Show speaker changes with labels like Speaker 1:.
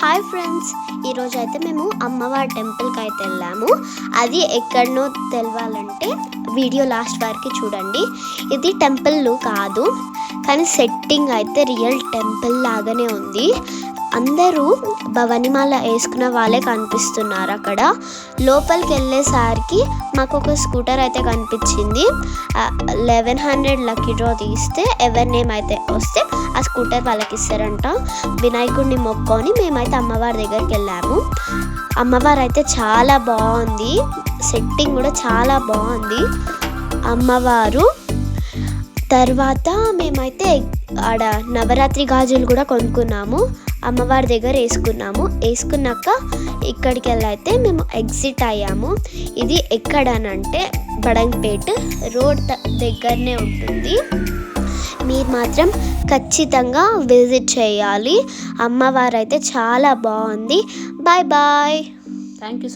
Speaker 1: Hi friends ఈరోజు అయితే మేము అమ్మవారి టెంపుల్కి అయితే వెళ్ళాము. అది ఎక్కడనో తెలవాలంటే వీడియో లాస్ట్ వరకు చూడండి. ఇది టెంపుల్ కాదు కానీ సెట్టింగ్ అయితే రియల్ టెంపుల్ లాగానే ఉంది. అందరూ భవనిమాల వేసుకున్న వాళ్ళే కనిపిస్తున్నారు అక్కడ. లోపలికి వెళ్ళేసరికి మాకు ఒక స్కూటర్ అయితే కనిపించింది. లెవెన్ హండ్రెడ్ లక్కీ డ్రా తీస్తే ఎవరి నేమ్ అయితే వస్తే ఆ స్కూటర్ వాళ్ళకి ఇస్తారంట. వినాయకుడిని మొక్కొని మేమైతే అమ్మవారి దగ్గరికి వెళ్ళాము. అమ్మవారు అయితే చాలా బాగుంది. సెట్టింగ్ కూడా చాలా బాగుంది. అమ్మవారు తర్వాత మేమైతే ఆడ నవరాత్రి గాజులు కూడా కొనుక్కున్నాము. అమ్మవారి దగ్గర వేసుకున్నాము. వేసుకున్నాక ఇక్కడికి వెళ్ళైతే మేము ఎగ్జిట్ అయ్యాము. ఇది ఎక్కడనంటే బడంగ్పేట్ రోడ్ దగ్గరనే ఉంటుంది. మీరు మాత్రం ఖచ్చితంగా విజిట్ చేయాలి. అమ్మవారు అయితే చాలా బాగుంది. Bye bye
Speaker 2: thank you